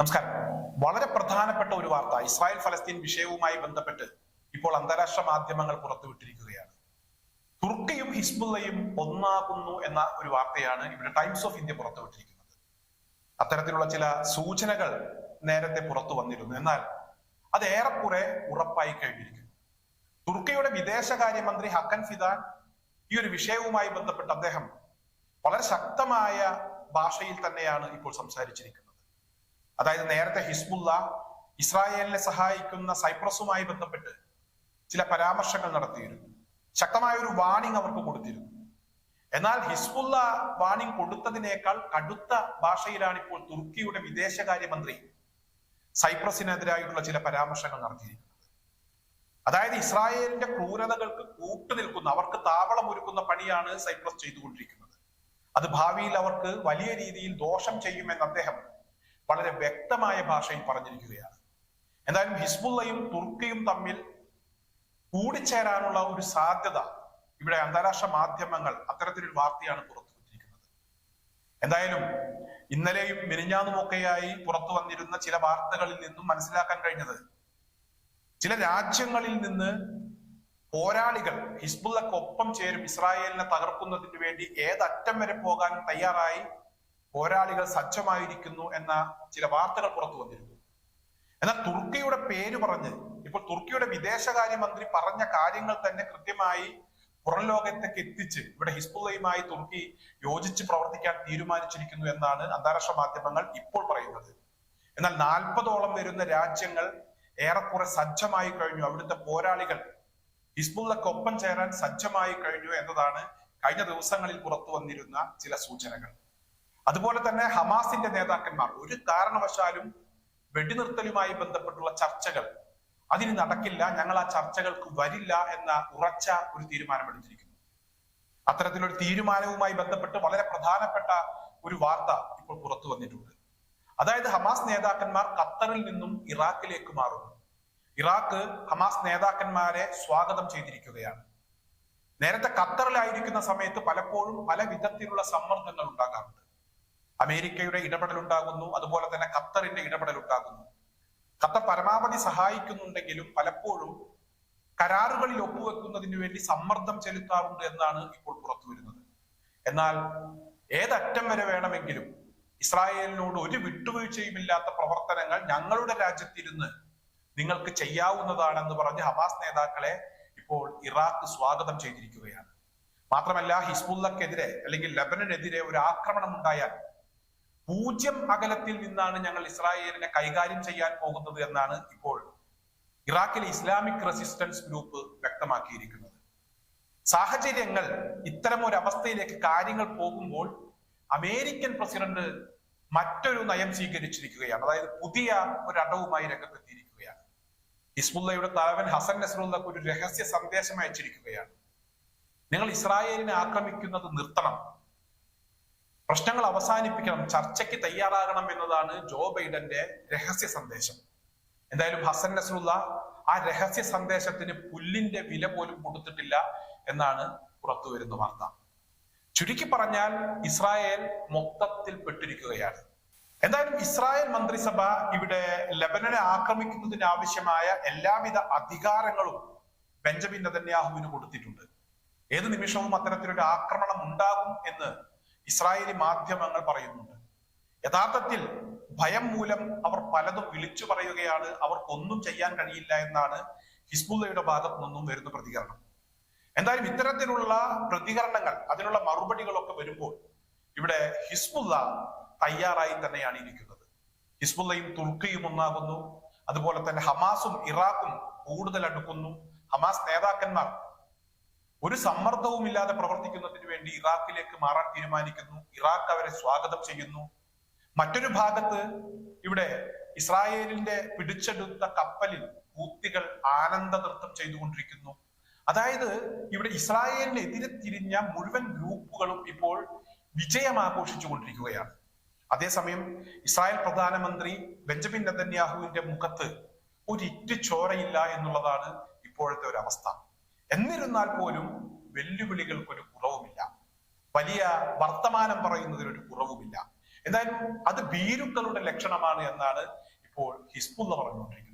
നമസ്കാരം. വളരെ പ്രധാനപ്പെട്ട ഒരു വാർത്ത ഇസ്രായേൽ ഫലസ്തീൻ വിഷയവുമായി ബന്ധപ്പെട്ട് ഇപ്പോൾ അന്താരാഷ്ട്ര മാധ്യമങ്ങൾ പുറത്തുവിട്ടിരിക്കുകയാണ്. തുർക്കിയും ഹിസ്ബുള്ളയും ഒന്നാകുന്നു എന്ന ഒരു വാർത്തയാണ് ഇവിടെ ടൈംസ് ഓഫ് ഇന്ത്യ പുറത്തുവിട്ടിരിക്കുന്നത്. അത്തരത്തിലുള്ള ചില സൂചനകൾ നേരത്തെ പുറത്തു വന്നിരുന്നു. എന്നാൽ അത് ഏറെക്കുറെ ഉറപ്പായി കഴിഞ്ഞിരിക്കുന്നു. തുർക്കിയുടെ വിദേശകാര്യമന്ത്രി ഹക്കൻ ഫിദാൻ ഈ ഒരു വിഷയവുമായി ബന്ധപ്പെട്ട് അദ്ദേഹം വളരെ ശക്തമായ ഭാഷയിൽ തന്നെയാണ് ഇപ്പോൾ സംസാരിച്ചിരിക്കുന്നത്. അതായത് നേരത്തെ ഹിസ്ബുല്ല ഇസ്രായേലിനെ സഹായിക്കുന്ന സൈപ്രസുമായി ബന്ധപ്പെട്ട് ചില പരാമർശങ്ങൾ നടത്തിയിരുന്നു. ശക്തമായ ഒരു വാണിംഗ് അവർക്ക് കൊടുത്തിരുന്നു. എന്നാൽ ഹിസ്ബുല്ല വാണിംഗ് കൊടുത്തതിനേക്കാൾ കടുത്ത ഭാഷയിലാണ് ഇപ്പോൾ തുർക്കിയുടെ വിദേശകാര്യമന്ത്രി സൈപ്രസിനെതിരായിട്ടുള്ള ചില പരാമർശങ്ങൾ നടത്തിയിരിക്കുന്നത്. അതായത് ഇസ്രായേലിന്റെ ക്രൂരതകൾക്ക് കൂട്ടുനിൽക്കുന്ന അവർക്ക് താവളം ഒരുക്കുന്ന പണിയാണ് സൈപ്രസ് ചെയ്തുകൊണ്ടിരിക്കുന്നത്. അത് ഭാവിയിൽ അവർക്ക് വലിയ രീതിയിൽ ദോഷം ചെയ്യുമെന്ന് അദ്ദേഹം വളരെ വ്യക്തമായ ഭാഷയിൽ പറഞ്ഞിരിക്കുകയാണ്. എന്തായാലും ഹിസ്ബുള്ളയും തുർക്കിയും തമ്മിൽ കൂടിച്ചേരാനുള്ള ഒരു സാധ്യത ഇവിടെ അന്താരാഷ്ട്ര മാധ്യമങ്ങൾ അത്തരത്തിലൊരു വാർത്തയാണ് പുറത്തുവിട്ടിരിക്കുന്നത്. എന്തായാലും ഇന്നലെയും മിനിഞ്ഞാന്നുമൊക്കെയായി പുറത്തു വന്നിരുന്ന ചില വാർത്തകളിൽ നിന്നും മനസ്സിലാക്കാൻ കഴിഞ്ഞത് ചില രാജ്യങ്ങളിൽ നിന്ന് പോരാളികൾ ഹിസ്ബുള്ളക്കൊപ്പം ചേരും ഇസ്രായേലിനെ തകർക്കുന്നതിന് വേണ്ടി ഏതറ്റം വരെ പോകാൻ തയ്യാറായി പോരാളികൾ സജ്ജമായിരിക്കുന്നു എന്ന ചില വാർത്തകൾ പുറത്തു വന്നിരുന്നു. എന്നാൽ തുർക്കിയുടെ പേര് പറഞ്ഞ് ഇപ്പോൾ തുർക്കിയുടെ വിദേശകാര്യമന്ത്രി പറഞ്ഞ കാര്യങ്ങൾ തന്നെ കൃത്യമായി പുറം ലോകത്തേക്ക് എത്തിച്ച് ഇവിടെ ഹിസ്ബുള്ളയുമായി തുർക്കി യോജിച്ച് പ്രവർത്തിക്കാൻ തീരുമാനിച്ചിരിക്കുന്നു എന്നാണ് അന്താരാഷ്ട്ര മാധ്യമങ്ങൾ ഇപ്പോൾ പറയുന്നത്. എന്നാൽ നാൽപ്പതോളം വരുന്ന രാജ്യങ്ങൾ ഏറെക്കുറെ സജ്ജമായി കഴിഞ്ഞു. അവിടുത്തെ പോരാളികൾ ഹിസ്ബുള്ളക്കൊപ്പം ചേരാൻ സജ്ജമായി കഴിഞ്ഞു എന്നതാണ് കഴിഞ്ഞ ദിവസങ്ങളിൽ പുറത്തു വന്നിരുന്ന ചില സൂചനകൾ. അതുപോലെ തന്നെ ഹമാസിന്റെ നേതാക്കന്മാർ ഒരു കാരണവശാലും വെടിനിർത്തലുമായി ബന്ധപ്പെട്ടുള്ള ചർച്ചകൾ അതിന് നടക്കില്ല ഞങ്ങൾ ആ ചർച്ചകൾക്ക് വരില്ല എന്ന ഉറച്ച ഒരു തീരുമാനമെടുത്തിരിക്കുന്നു. അത്തരത്തിലൊരു തീരുമാനവുമായി ബന്ധപ്പെട്ട് വളരെ പ്രധാനപ്പെട്ട ഒരു വാർത്ത ഇപ്പോൾ പുറത്തു വന്നിട്ടുണ്ട്. അതായത് ഹമാസ് നേതാക്കന്മാർ ഖത്തറിൽ നിന്നും ഇറാഖിലേക്ക് മാറുന്നു. ഇറാഖ് ഹമാസ് നേതാക്കന്മാരെ സ്വാഗതം ചെയ്തിരിക്കുകയാണ്. നേരത്തെ ഖത്തറിലായിരിക്കുന്ന സമയത്ത് പലപ്പോഴും പല വിധത്തിലുള്ള സമ്മർദ്ദങ്ങൾ ഉണ്ടാകാറുണ്ട്. അമേരിക്കയുടെ ഇടപെടൽ ഉണ്ടാകുന്നു അതുപോലെ തന്നെ ഖത്തറിന്റെ ഇടപെടൽ ഉണ്ടാകുന്നു ഖത്തർ പരമാവധി സഹായിക്കുന്നുണ്ടെങ്കിലും പലപ്പോഴും കരാറുകളിൽ ഒപ്പുവെക്കുന്നതിന് വേണ്ടി സമ്മർദ്ദം ചെലുത്താറുണ്ട് എന്നാണ് ഇപ്പോൾ പുറത്തു വരുന്നത്. എന്നാൽ ഏതറ്റം വരെ വേണമെങ്കിലും ഇസ്രായേലിനോട് ഒരു വിട്ടുവീഴ്ചയുമില്ലാത്ത പ്രവർത്തനങ്ങൾ ഞങ്ങളുടെ രാജ്യത്തിരുന്ന് നിങ്ങൾക്ക് ചെയ്യാവുന്നതാണെന്ന് പറഞ്ഞ് ഹമാസ് നേതാക്കളെ ഇപ്പോൾ ഇറാഖ് സ്വാഗതം ചെയ്തിരിക്കുകയാണ്. മാത്രമല്ല ഹിസ്ബുള്ളക്കെതിരെ അല്ലെങ്കിൽ ലബനനെതിരെ ഒരു ആക്രമണം ഉണ്ടായാൽ പൂജ്യം അകലത്തിൽ നിന്നാണ് ഞങ്ങൾ ഇസ്രായേലിനെ കൈകാര്യം ചെയ്യാൻ പോകുന്നത് എന്നാണ് ഇപ്പോൾ ഇറാഖിലെ ഇസ്ലാമിക് റെസിസ്റ്റൻസ് ഗ്രൂപ്പ് വ്യക്തമാക്കിയിരിക്കുന്നത്. സാഹചര്യങ്ങൾ ഇത്തരം ഒരു അവസ്ഥയിലേക്ക് കാര്യങ്ങൾ പോകുമ്പോൾ അമേരിക്കൻ പ്രസിഡന്റ് മറ്റൊരു നയം സ്വീകരിച്ചിരിക്കുകയാണ്. അതായത് പുതിയ ഒരു അടവുമായി രംഗത്തെത്തിയിരിക്കുകയാണ്. ഇസ്മുല്ലയുടെ തലവൻ ഹസൻ നസറുള്ളക്ക് ഒരു രഹസ്യ സന്ദേശം അയച്ചിരിക്കുകയാണ്. നിങ്ങൾ ഇസ്രായേലിനെ ആക്രമിക്കുന്നത് നിർത്തണം. പ്രശ്നങ്ങൾ അവസാനിപ്പിക്കണം ചർച്ചയ്ക്ക് തയ്യാറാകണം എന്നതാണ് ജോ ബൈഡന്റെ രഹസ്യ സന്ദേശം. എന്തായാലും ഹസൻ നസറുള്ള ആ രഹസ്യ സന്ദേശത്തിന് പുല്ലിന്റെ വില പോലും കൊടുത്തിട്ടില്ല എന്നാണ് പുറത്തു വരുന്ന വാർത്ത. ചുരുക്കി പറഞ്ഞാൽ ഇസ്രായേൽ മൊത്തത്തിൽ പെട്ടിരിക്കുകയാണ്. എന്തായാലും ഇസ്രായേൽ മന്ത്രിസഭ ഇവിടെ ലബനനെ ആക്രമിക്കുന്നതിന് ആവശ്യമായ എല്ലാവിധ അധികാരങ്ങളും ബെഞ്ചമിൻ നെതന്യാഹുവിന് കൊടുത്തിട്ടുണ്ട്. ഏത് നിമിഷവും അത്തരത്തിലൊരു ആക്രമണം ഉണ്ടാകും എന്ന് ഇസ്രായേലി മാധ്യമങ്ങൾ പറയുന്നുണ്ട്. യഥാർത്ഥത്തിൽ ഭയം മൂലം അവർ പലതും വിളിച്ചു പറയുകയാണ്. അവർക്കൊന്നും ചെയ്യാൻ കഴിയില്ല എന്നാണ് ഹിസ്ബുള്ളയുടെ ഭാഗത്തു നിന്നും വരുന്ന പ്രതികരണം. എന്തായാലും ഇത്തരത്തിലുള്ള പ്രതികരണങ്ങൾ അതിനുള്ള മറുപടികളൊക്കെ വരുമ്പോൾ ഇവിടെ ഹിസ്ബുല്ല തയ്യാറായി തന്നെയാണ് ഇരിക്കുന്നത്. ഹിസ്ബുല്ലയും തുർക്കിയും ഒന്നാകുന്നു. അതുപോലെ തന്നെ ഹമാസും ഇറാഖും കൂടുതൽ അടുക്കുന്നു. ഹമാസ് നേതാക്കന്മാർ ഒരു സമ്മർദ്ദവും ഇല്ലാതെ പ്രവർത്തിക്കുന്നതിന് വേണ്ടി ഇറാഖിലേക്ക് മാറാൻ തീരുമാനിക്കുന്നു. ഇറാഖ് അവരെ സ്വാഗതം ചെയ്യുന്നു. മറ്റൊരു ഭാഗത്ത് ഇവിടെ ഇസ്രായേലിന്റെ പിടിച്ചെടുത്ത കപ്പലിൽ കൂത്തികൾ ആനന്ദ നൃത്തം ചെയ്തുകൊണ്ടിരിക്കുന്നു. അതായത് ഇവിടെ ഇസ്രായേലിനെതിരെ തിരിഞ്ഞ മുഴുവൻ ഗ്രൂപ്പുകളും ഇപ്പോൾ വിജയം ആഘോഷിച്ചുകൊണ്ടിരിക്കുകയാണ് അതേസമയം ഇസ്രായേൽ പ്രധാനമന്ത്രി ബെഞ്ചമിൻ നെതന്യാഹുവിന്റെ മുഖത്ത് ഒരിറ്റ് ചോരയില്ല എന്നുള്ളതാണ് ഇപ്പോഴത്തെ ഒരു അവസ്ഥ എന്നിരുന്നാൽ പോലും വെല്ലുവിളികൾക്ക് ഒരു കുറവുമില്ല. വലിയ വർത്തമാനം പറയുന്നതിനൊരു കുറവുമില്ല. എന്തായാലും അത് ഭീരുക്കളുടെ ലക്ഷണമാണ് എന്നാണ് ഇപ്പോൾ ഹിസ്ബുള്ള പറഞ്ഞുകൊണ്ടിരിക്കുന്നത്.